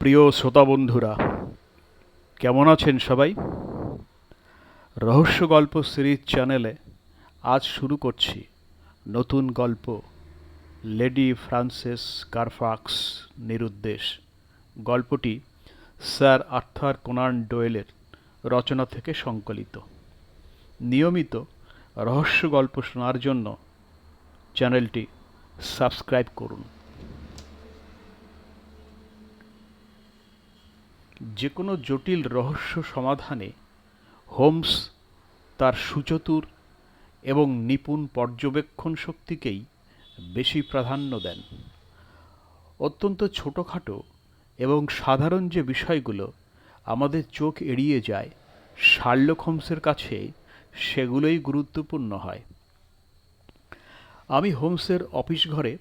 প্রিয় শ্রোতা বন্ধুরা, কেমন আছেন সবাই? রহস্য গল্প সিরিজ চ্যানেলে আজ শুরু করছি নতুন গল্প, লেডি ফ্রান্সেস কারফাক্স নিরুদ্দেশ। গল্পটি স্যার আর্থার কোনান ডোয়েলের রচনা থেকে সংকলিত। নিয়মিত রহস্য গল্প শোনার জন্য চ্যানেলটি সাবস্ক্রাইব করুন। যে কোনো জটিল রহস্য সমাধানে হোমস তার সুচতুর এবং নিপুণ পর্যবেক্ষণ শক্তিকেই বেশি প্রাধান্য দেন। অত্যন্ত ছোটোখাটো এবং সাধারণ যে বিষয়গুলো আমাদের চোখ এড়িয়ে যায়, শার্লক হোমসের কাছে সেগুলোই গুরুত্বপূর্ণ হয়। আমি হোমসের অফিস ঘরে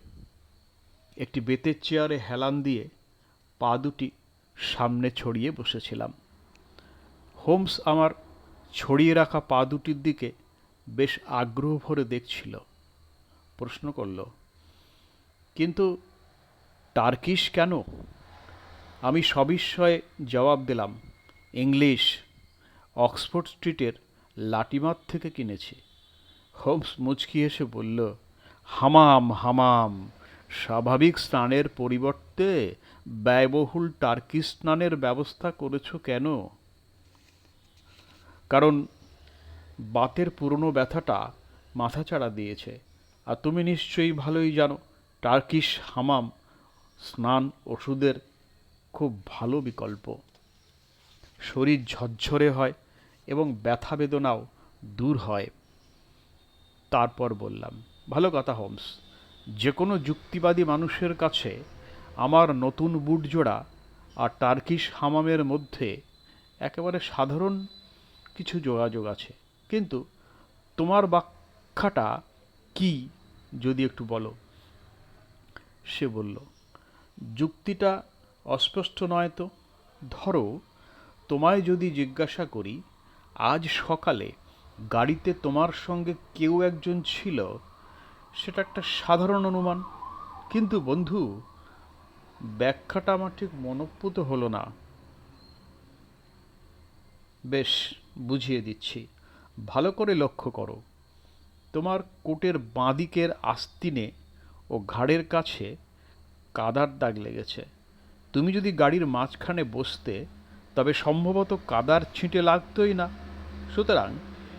একটি বেতের চেয়ারে হেলান দিয়ে পা দুটি সামনে ছড়িয়ে বসেছিলাম। হোমস আমার ছড়িয়ে রাখা পা দুটির দিকে বেশ আগ্রহ ভরে দেখছিল। প্রশ্ন করল, কিন্তু টার্কিশ কেন? আমি সবিস্ময়ে জবাব দিলাম, ইংলিশ। অক্সফোর্ড স্ট্রিটের লাটিমার থেকে কিনেছি। হোমস মুচকি এসে বলল, হামাম হামাম। স্বাভাবিক স্নানের পরিবর্তে ব্যয়বহুল টার্কি স্নানের ব্যবস্থা করেছ কেন? কারণ বাতের পুরনো ব্যথাটা মাথাচাড়া দিয়েছে। আর তুমি নিশ্চয়ই ভালোই জানো, টার্কিশ হামাম স্নান ওষুধের খুব ভালো বিকল্প। শরীর ঝরঝরে হয় এবং ব্যথা বেদনাও দূর হয়। তারপর বললাম, ভালো কথা, হোমস। যে কোনো যুক্তিবাদী মানুষের কাছে আমার নতুন বুট জোড়া আর টার্কিশ হামামের মধ্যে একেবারে সাধারণ কিছু যোগাযোগ আছে। কিন্তু তোমার ব্যাখ্যাটা কি যদি একটু বলো? সে বলল, যুক্তিটা অস্পষ্ট নয় তো? ধরো, তোমায় যদি জিজ্ঞাসা করি, আজ সকালে গাড়িতে তোমার সঙ্গে কেউ একজন ছিল সেটা একটা সাধারণ অনুমান। কিন্তু বন্ধু, ব্যাখ্যাটা আমার ঠিক মনপ্রুত হলো না। বেশ, বুঝিয়ে দিচ্ছি। ভালো করে লক্ষ্য করো। তোমার কোটের বাঁদিকের আস্তিনে ও ঘাড়ের কাছে কাদার দাগ লেগেছে। তুমি যদি গাড়ির মাঝখানে বসতে, তবে সম্ভবত কাদার ছিঁটে লাগতোই না। সুতরাং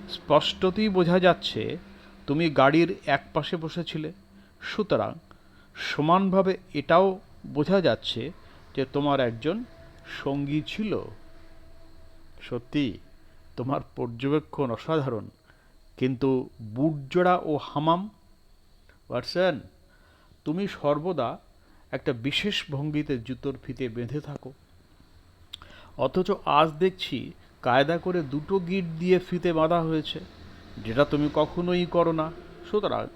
স্পষ্টতই বোঝা যাচ্ছে তুমি গাড়ির এক পাশে বসেছিলে। সুতরাং সমানভাবে এটাও বোঝা যাচ্ছে যে তোমার একজন সঙ্গী ছিল। সত্যি, তোমার পর্যবেক্ষণ অসাধারণ। কিন্তু বুটজোড়া ও হামাম, ওয়াটসন, তুমি সর্বদা একটা বিশেষ ভঙ্গিতে জুতোর ফিতে বেঁধে থাকো। অথচ আজ দেখছি কায়দা করে দুটো গিট দিয়ে ফিতে বাঁধা হয়েছে। যেটা তুমি কখনোই করো না। সুতরাং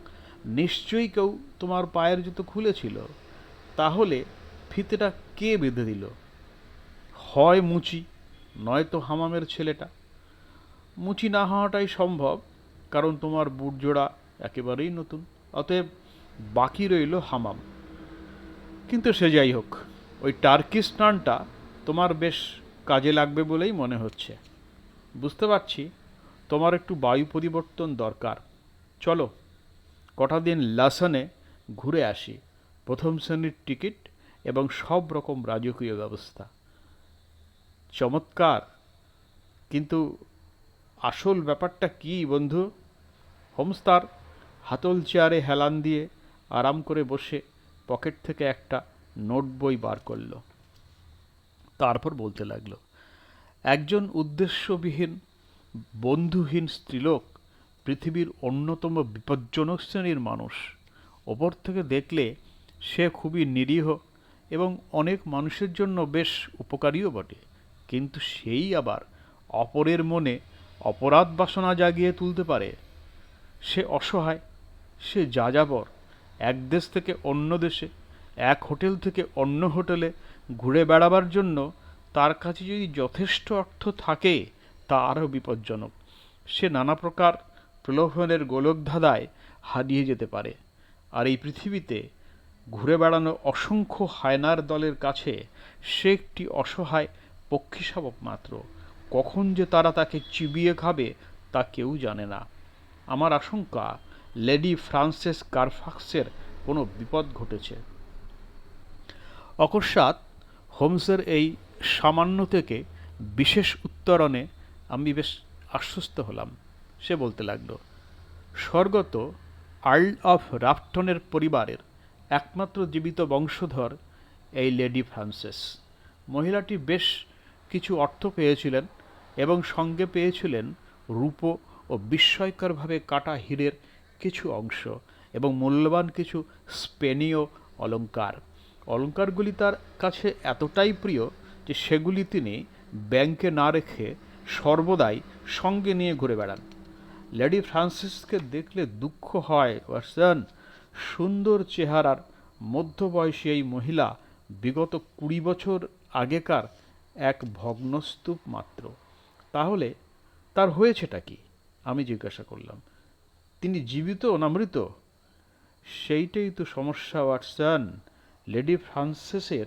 নিশ্চয়ই কেউ তোমার পায়ের জুতো খুলেছিল। তাহলে ফিতেটা কে বেঁধে দিল? হয় মুচি, নয়তো হামামের ছেলেটা। মুচি না হওয়াটাই সম্ভব, কারণ তোমার বুট জোড়া একেবারেই নতুন, অতএব বাকি রইল হামাম। কিন্তু সে যাই হোক, ওই টার্কি স্নানটা তোমার বেশ কাজে লাগবে বলেই মনে হচ্ছে। বুঝতে পারছি? তোমার একটু বায়ু পরিবর্তন দরকার। চলো, কটা দিন লাসনে ঘুরে আসি। প্রথম শ্রেণির টিকিট এবং সব রকম রাজকীয় ব্যবস্থা। চমৎকার। কিন্তু আসল ব্যাপারটা কি বন্ধু? হোমস তার হাতল চেয়ারে হেলান দিয়ে আরাম করে বসে পকেট থেকে একটা নোট বই বার করল। তারপর বলতে লাগল, একজন উদ্দেশ্যবিহীন বন্ধুহীন স্ত্রীলোক পৃথিবীর অন্যতম বিপজ্জনক শ্রেণির মানুষ। ওপর থেকে দেখলে সে খুবই নিরীহ এবং অনেক মানুষের জন্য বেশ উপকারীও বটে। কিন্তু সেই আবার অপরের মনে অপরাধ বাসনা জাগিয়ে তুলতে পারে। সে অসহায়, সে যাযাবর, এক দেশ থেকে অন্য দেশে, এক হোটেল থেকে অন্য হোটেলে ঘুরে বেড়াবার জন্য তার কাছে যদি যথেষ্ট অর্থ থাকে তা আরও বিপজ্জনক। সে নানা প্রকার প্রলোভনের গোলকধাঁধায় হারিয়ে যেতে পারে। আর এই পৃথিবীতে ঘুরে বেড়ানো অসংখ্য হায়নার দলের কাছে সে একটি অসহায় পক্ষী শাবক মাত্র। কখন যে তারা তাকে চিবিয়ে খাবে তা কেউ জানে না। আমার আশঙ্কা, লেডি ফ্রান্সেস কারফাক্সের কোনো বিপদ ঘটেছে। অকস্মাৎ হোমসের এই সামান্য থেকে বিশেষ উত্তরণে আমি বেশ আশ্বস্ত হলাম, সে বলতে লাগল। স্বর্গত আর্ল অফ রাফটনের পরিবারের একমাত্র জীবিত বংশধর এই লেডি ফ্রান্সেস। মহিলাটি বেশ কিছু অর্থ পেয়েছিলেন এবং সঙ্গে পেয়েছিলেন রূপো ও বিস্ময়করভাবে কাটা হীরের কিছু অংশ এবং মূল্যবান কিছু স্পেনীয় অলঙ্কার। অলঙ্কারগুলি তার কাছে এতটাই প্রিয় যে সেগুলি তিনি ব্যাংকে না রেখে সর্বদাই সঙ্গে নিয়ে ঘুরে বেড়ান। লেডি ফ্রান্সিসকে দেখলে দুঃখ হয়, ওয়াটসন। সুন্দর চেহারার মধ্যবয়সী এই মহিলা বিগত কুড়ি বছর আগেকার এক ভগ্নস্তূপ মাত্র। তাহলে তার হয়েছেটা কি? আমি জিজ্ঞাসা করলাম। তিনি জীবিত না মৃত? সেইটাই তো সমস্যা, ওয়াটসন। লেডি ফ্রান্সিসের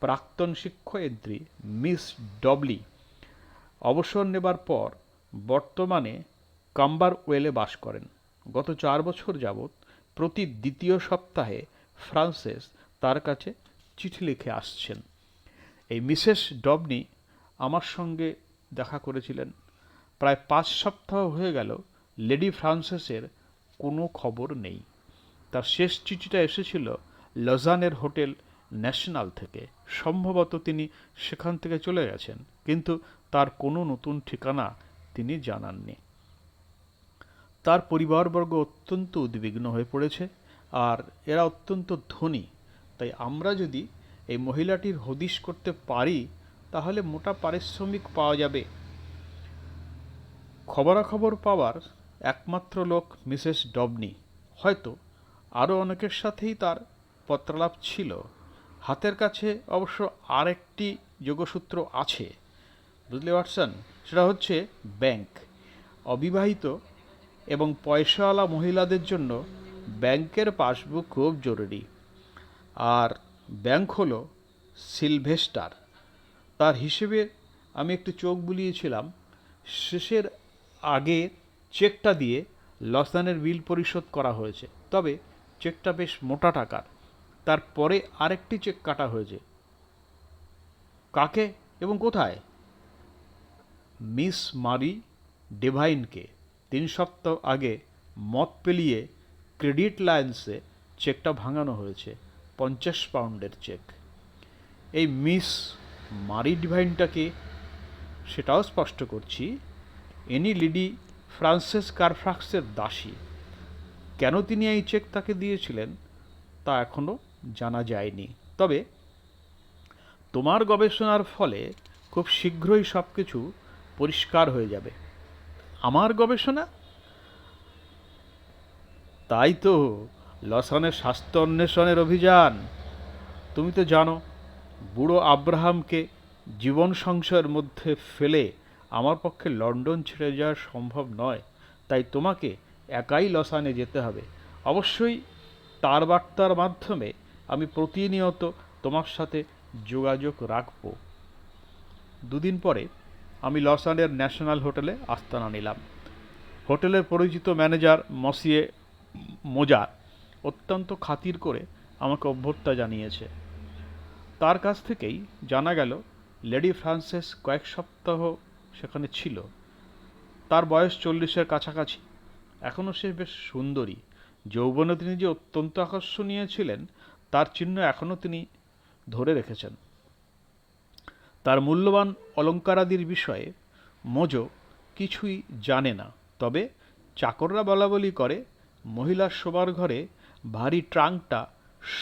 প্রাক্তন শিক্ষয়িত্রী মিস ডবলি অবসর নেবার পর বর্তমানে কাম্বার ওয়েলে বাস করেন। গত চার বছর যাবৎ প্রতি দ্বিতীয় সপ্তাহে ফ্রান্সেস তার কাছে চিঠি লিখে আসছেন। এই মিসেস ডবনি আমার সঙ্গে দেখা করেছিলেন। প্রায় পাঁচ সপ্তাহ হয়ে গেল লেডি ফ্রান্সেসের কোনো খবর নেই। তার শেষ চিঠিটা এসেছিল লজানের হোটেল ন্যাশনাল থেকে। সম্ভবত তিনি সেখান থেকে চলে গেছেন, কিন্তু তার কোনো নতুন ঠিকানা তিনি জানাননি। তার পরিবারবর্গ অত্যন্ত উদ্বিগ্ন হয়ে পড়েছে, আর এরা অত্যন্ত ধনী। তাই আমরা যদি এই মহিলাটির হদিশ করতে পারি, তাহলে মোটা পারিশ্রমিক পাওয়া যাবে। খবরাখবর পাওয়ার একমাত্র লোক মিসেস ডবনি। হয়তো আরও অনেকের সাথেই তার পত্রালাপ ছিল। হাতের কাছে অবশ্য আরেকটি যোগসূত্র আছে। বুঝলে পারছেন সেটা হচ্ছে ব্যাংক। অবিবাহিত এবং পয়সাওয়ালা মহিলাদের জন্য ব্যাংকের পাসবুক খুব জরুরি। আর ব্যাংক হলো সিলভেস্টার। তার হিসেবে আমি একটু চোখ বুলিয়েছিলাম। শেষের আগে চেকটা দিয়ে লসানের বিল পরিশোধ করা হয়েছে। তবে চেকটা বেশ মোটা টাকার। তারপরে আরেকটি চেক কাটা হয়েছে। কাকে এবং কোথায়? মিস মারি ডেভাইনকে তিন সপ্তাহ আগে মত পেলিয়ে ক্রেডিট লায়েন্সে চেকটা ভাঙানো হয়েছে, পঞ্চাশ পাউন্ডের চেক। এই মিস মারি ডিভাইনটাকে সেটাও স্পষ্ট করছি, এনি লিডি ফ্রান্সেস কারফ্রাক্সের দাসী। কেন তিনি এই চেক তাকে দিয়েছিলেন তা এখনও জানা যায়নি। তবে তোমার গবেষণার ফলে খুব শীঘ্রই সব কিছু পরিষ্কার হয়ে যাবে। আমার গবেষণা? তাই তো, লসনের স্বাস্থ্য অন্বেষণের অভিযান। তুমি তো জানো, বুড়ো আব্রাহামকে জীবন সংশয়ের মধ্যে ফেলে আমার পক্ষে লন্ডন ছেড়ে যাওয়া সম্ভব নয়। তাই তোমাকে একাই লসানে যেতে হবে। অবশ্যই তার বার্তার মাধ্যমে আমি প্রতিনিয়ত তোমার সাথে যোগাযোগ রাখব। দুদিন পরে আমি লসানের ন্যাশনাল হোটেলে আস্তানা নিলাম। হোটেলের পরিচিত ম্যানেজার মসিয়ে মোজার অত্যন্ত খাতির করে আমাকে অভ্যর্থা জানিয়েছে। তার কাছ থেকেই জানা গেল, লেডি ফ্রান্সেস কয়েক সপ্তাহ সেখানে ছিল। তার বয়স চল্লিশের কাছাকাছি। এখনও সে বেশ সুন্দরী। যৌবনে তিনি যে অত্যন্ত আকর্ষণীয় ছিলেন তার চিহ্ন এখনও তিনি ধরে রেখেছেন। তার মূল্যবান অলঙ্কারাদির বিষয়ে মোজো কিছুই জানে না, তবে চাকররা বলা বলি করে, মহিলার শোবার ঘরে ভারী ট্রাঙ্কটা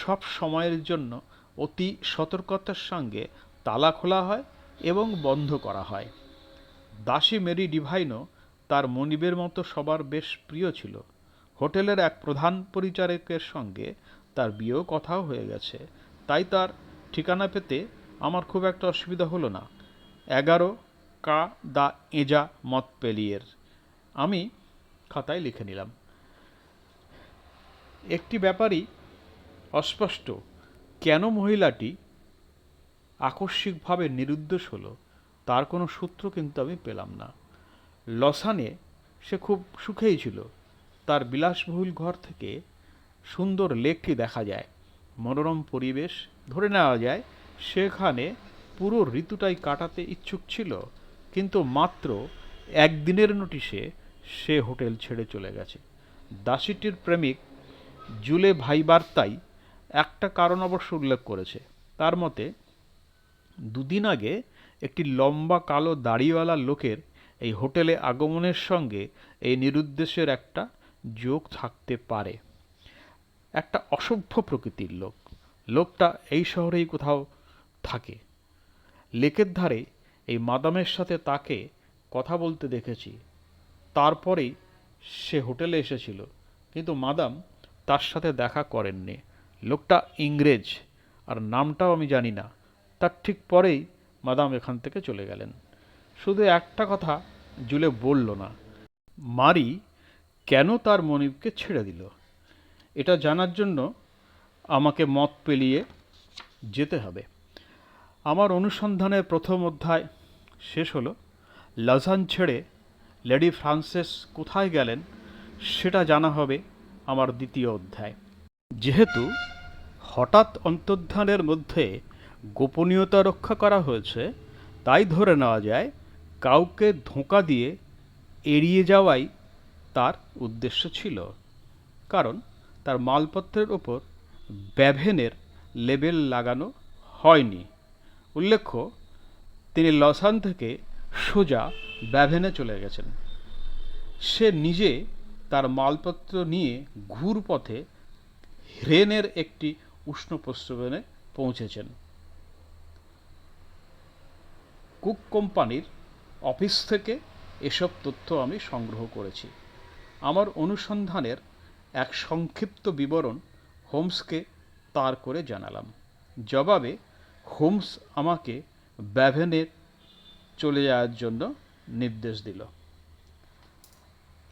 সব সময়ের জন্য অতি সতর্কতার সঙ্গে তালা খোলা হয় এবং বন্ধ করা হয়। দাসী মেরি ডিভাইনও তার মনিবের মতো সবার বেশ প্রিয় ছিল। হোটেলের এক প্রধান পরিচারকের সঙ্গে তার বিয়েও কথাও হয়ে গেছে। তাই তার ঠিকানা পেতে আমার খুব একটা অসুবিধা হলো না। এগারো কা দা এজা মত পেলিয়ের। আমি খাতায় লিখে নিলাম। একটি ব্যাপারই অস্পষ্ট। কেন মহিলাটি আকস্মিকভাবে নিরুদ্দেশ হলো, তার কোনো সূত্র কিন্তু আমি পেলাম না। লসানে সে খুব সুখেই ছিল। তার বিলাসবহুল ঘর থেকে সুন্দর লেকটি দেখা যায়। মনোরম পরিবেশ ধরে নেওয়া যায়, সেখানে পুরো ঋতুটাই কাটাতে ইচ্ছুক ছিল, কিন্তু মাত্র একদিনের নোটিশে সে হোটেল ছেড়ে চলে গেছে। দাসীটির প্রেমিক জুলে ভাইবার্তাই একটা কারণ অবশ্য উল্লেখ করেছে। তার মতে, দুদিন আগে একটি লম্বা কালো দাড়িওয়ালা লোকের এই হোটেলে আগমনের সঙ্গে এই নিরুদ্দেশের একটা যোগ থাকতে পারে। একটা অসভ্য প্রকৃতির লোক। লোকটা এই শহরেই কোথাও থাকে। লেকের ধারে এই মাদামের সাথে তাকে কথা বলতে দেখেছি। তারপরেই সে হোটেলে এসেছিল, কিন্তু মাদাম তার সাথে দেখা করেননি। লোকটা ইংরেজ, আর নামটাও আমি জানি না। তার ঠিক পরেই মাদাম এখান থেকে চলে গেলেন। শুধু একটা কথা জুলে বলল না, মারি কেন তার মনিবকে ছেড়ে দিল? এটা জানার জন্য আমাকে মত পেলিয়ে যেতে হবে। আমার অনুসন্ধানের প্রথম অধ্যায় শেষ হলো। লাজান ছেড়ে লেডি ফ্রান্সেস কোথায় গেলেন সেটা জানা হবে আমার দ্বিতীয় অধ্যায়। যেহেতু হঠাৎ অন্তর্ধানের মধ্যে গোপনীয়তা রক্ষা করা হয়েছে, তাই ধরে নেওয়া যায় কাউকে ধোঁকা দিয়ে এড়িয়ে যাওয়াই তার উদ্দেশ্য ছিল। কারণ তার মালপত্রের ওপর ব্যাভেনের লেবেল লাগানো হয়নি। উল্লেখ্য, তিনি লসান থেকে সোজা ব্যাভেনে চলে গেছেন। সে নিজে তার মালপত্র নিয়ে ঘুর পথে রেনের একটি উষ্ণ প্রস্রবণে পৌঁছেছেন। কুক কোম্পানির অফিস থেকে এসব তথ্য আমি সংগ্রহ করেছি। আমার অনুসন্ধানের এক সংক্ষিপ্ত বিবরণ হোমসকে তার করে জানালাম। জবাবে, হোমস আমাকে ব্যাভেনের চলে যাওয়ার জন্য নির্দেশ দিল।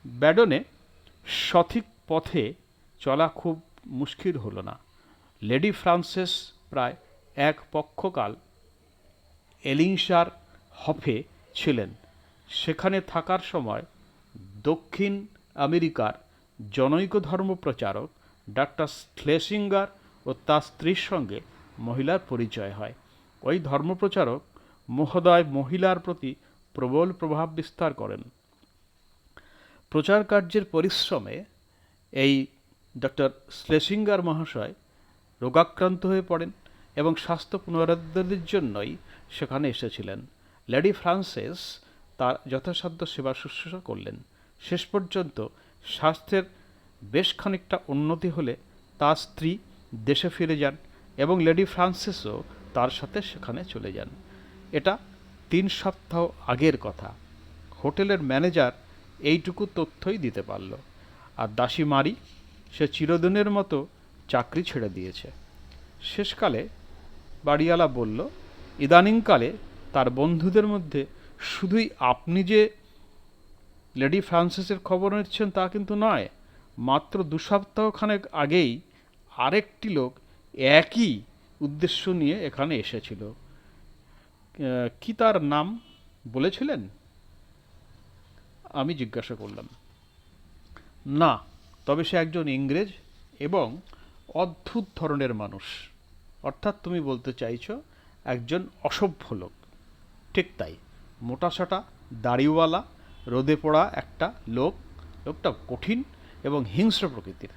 ব্যাডনে সঠিক পথে চলা খুব মুশকিল হলো না। লেডি ফ্রান্সেস প্রায় এক পক্ষকাল এলিংশার হফে ছিলেন। সেখানে থাকার সময় দক্ষিণ আমেরিকার জনৈক ধর্ম প্রচারক ডাক্তার স্লেসিঙ্গার ও তার স্ত্রীর সঙ্গে মহিলার পরিচয় হয়। ওই ধর্মপ্রচারক মহোদয় মহিলার প্রতি প্রবল প্রভাব বিস্তার করেন। প্রচার কার্যের পরিশ্রমে এই ডক্টর স্লেসিঙ্গার মহাশয় রোগাক্রান্ত হয়ে পড়েন এবং স্বাস্থ্য পুনরুদ্ধারের জন্যই সেখানে এসেছিলেন। লেডি ফ্রান্সেস তার যথাসাধ্য সেবা শুশ্রূষা করলেন। শেষ পর্যন্ত স্বাস্থ্যের বেশ খানিকটা উন্নতি হলে তার স্ত্রী দেশে ফিরে যান এবং লেডি ফ্রান্সিসও তার সাথে সেখানে চলে যান। এটা তিন সপ্তাহ আগের কথা। হোটেলের ম্যানেজার এইটুকু তথ্যই দিতে পারল। আর দাসী মারি সে চিরদিনের মতো চাকরি ছেড়ে দিয়েছে। শেষকালে বাড়িওয়ালা বলল, ইদানিংকালে তার বন্ধুদের মধ্যে শুধুই আপনি যে লেডি ফ্রান্সিসের খবর নিচ্ছেন তা কিন্তু নয়। মাত্র দু সপ্তাহখানেক আগেই আরেকটি লোক একই উদ্দেশ্য নিয়ে এখানে এসেছিল। কি তার নাম বলেছিলেন? আমি জিজ্ঞাসা করলাম। না, তবে সে একজন ইংরেজ এবং অদ্ভুত ধরনের মানুষ। অর্থাৎ তুমি বলতে চাইছো একজন অসভ্য লোক। ঠিক তাই মোটাসোটা দাড়িওয়ালা রোদে পড়া একটা লোক লোকটা কঠিন এবং হিংস্র প্রকৃতির।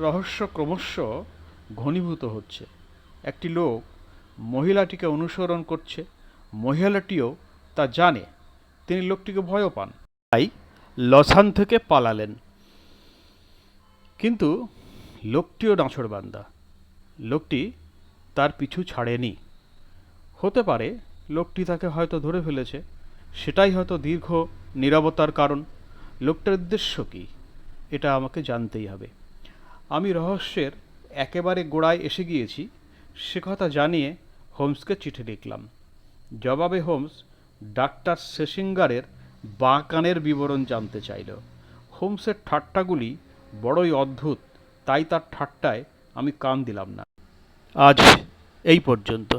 রহস্য ক্রমশ ঘনীভূত হচ্ছে। একটি লোক মহিলাটিকে অনুসরণ করছে। মহিলাটিও তা জানে। তিনি লোকটিকে ভয়ও পান। তাই লসান থেকে পালালেন। কিন্তু লোকটিও নাছড়বান্দা লোকটি তার পিছু ছাড়েনি। হতে পারে লোকটি তাকে হয়তো ধরে ফেলেছে। সেটাই হয়তো দীর্ঘ নিরবতার কারণ। লোকটার উদ্দেশ্য কী? এটা আমাকে জানতেই হবে। আমি রহস্যের একেবারে গোড়ায় এসে গিয়েছি, সে কথা জানিয়ে হোমসকে চিঠি লিখলাম। জবাবে হোমস ডাক্তার সেসিঙ্গারের বাঁ কানের বিবরণ জানতে চাইল। হোমসের ঠাট্টাগুলি বড়ই অদ্ভুত, তাই তার ঠাট্টায় আমি কান দিলাম না। আজ এই পর্যন্ত।